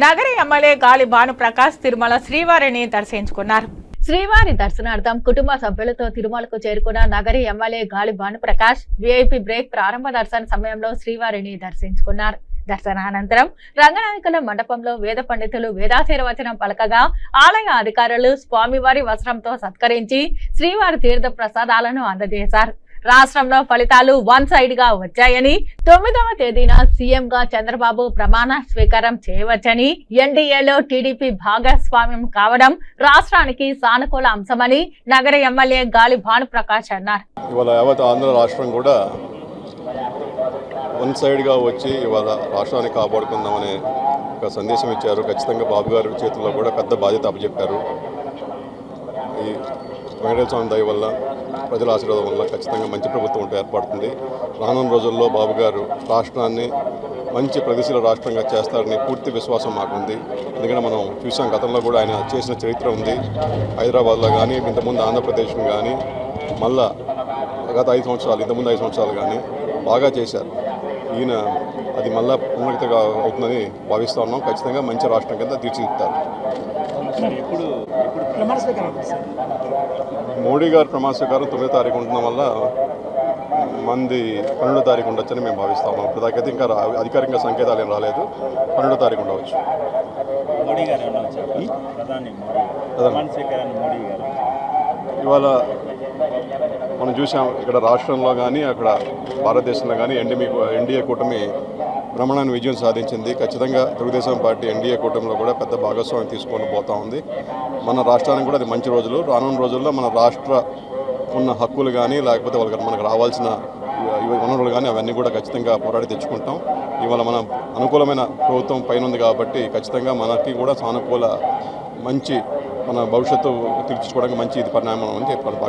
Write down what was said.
నగర ఎమ్మెల్యే గాలి భానుప్రకాష్ తిరుమల శ్రీవారిని దర్శించుకున్నారు. శ్రీవారి దర్శనార్థం కుటుంబ సభ్యులతో తిరుమలకు చేరుకున్న నగరి ఎమ్మెల్యే గాలి భానుప్రకాష్ విఐపి బ్రేక్ ప్రారంభ దర్శన సమయంలో శ్రీవారిని దర్శించుకున్నారు. దర్శనానంతరం రంగనాయకుల మండపంలో వేద పండితులు వేదాశీర్వచనం పలకగా ఆలయ అధికారులు స్వామివారి వస్త్రంతో సత్కరించి శ్రీవారి తీర్థ ప్రసాదాలను అందజేశారు. రాష్ట్రంలో ఫలితాలు వన్ సైడ్గా వచ్చాయని తొమ్మిదవ తేదీన సీఎం గా చంద్రబాబు ప్రమాణ స్వీకారం చేయవచ్చని ఎన్డీఏలో టీడీపీ భాగస్వామ్యం కావడం రాష్ట్రానికి సానుకూల అంశమని నగర ఎమ్మెల్యే గాలి భానుప్రకాష్ అన్నారు. ఇవాళ యావత్ ఆంధ్ర రాష్ట్రం కూడా వన్ సైడ్గా వచ్చి ఇవాళ రాష్ట్రాన్ని కాపాడుకుందామనే ఒక సందేశం ఇచ్చారు. ఖచ్చితంగా బాబు గారి చేతుల్లో కూడా పెద్ద బాధ్యత అప్పచెప్పారు. ఈ వెంకటేశ్వర స్వామి దయ వల్ల ప్రజల ఆశీర్వాదం వల్ల ఖచ్చితంగా మంచి ప్రభుత్వం ఉంటే ఏర్పడుతుంది. రానున్న రోజుల్లో బాబు గారు రాష్ట్రాన్ని మంచి ప్రగతిశీల రాష్ట్రంగా చేస్తారని పూర్తి విశ్వాసం మాకుంది. ఎందుకంటే మనం చూసాం గతంలో కూడా ఆయన చేసిన చరిత్ర ఉంది. హైదరాబాద్లో కానీ ఇంతకుముందు ఆంధ్రప్రదేశ్ని కానీ మళ్ళా గత ఐదు సంవత్సరాలు ఇంతకుముందు ఐదు సంవత్సరాలు కానీ బాగా చేశారు. ఈయన అది మళ్ళా పునరుక్తిగా అవుతుందని భావిస్తూ ఉన్నాం. ఖచ్చితంగా మంచి రాష్ట్రం కింద తీర్చిదిద్దుతారు. ప్రమాణ స్వీకారం సార్. మోడీ గారు ప్రమాణ స్వీకారం తొమ్మిదో తారీఖు ఉండడం వల్ల మంది పన్నెండో తారీఖు ఉండొచ్చని మేము భావిస్తా ఉన్నాం. ఇప్పుడు దాకైతే ఇంకా అధికారికంగా సంకేతాలు ఏం రాలేదు. పన్నెండో తారీఖు ఉండవచ్చు. ఇవాళ మనం చూసాం ఇక్కడ రాష్ట్రంలో కానీ అక్కడ భారతదేశంలో కానీ ఎన్డీఏ ఎన్డీఏ కూటమి భ్రమణాన్ని విజయం సాధించింది. ఖచ్చితంగా తెలుగుదేశం పార్టీ ఎన్డీఏ కూటమిలో కూడా పెద్ద భాగస్వామ్యం తీసుకొని పోతా ఉంది. మన రాష్ట్రానికి కూడా అది మంచి రోజులు. రానున్న రోజుల్లో మన రాష్ట్ర ఉన్న హక్కులు కానీ లేకపోతే వాళ్ళకి మనకు రావాల్సిన వనరులు కానీ అవన్నీ కూడా ఖచ్చితంగా పోరాడి తెచ్చుకుంటాం. ఇవాళ మన అనుకూలమైన ప్రభుత్వం పైన ఉంది కాబట్టి ఖచ్చితంగా మనకి కూడా సానుకూల మంచి మన భవిష్యత్తు తీర్చుకోవడానికి మంచి ఇది పరిణామం అని చెప్పి మనం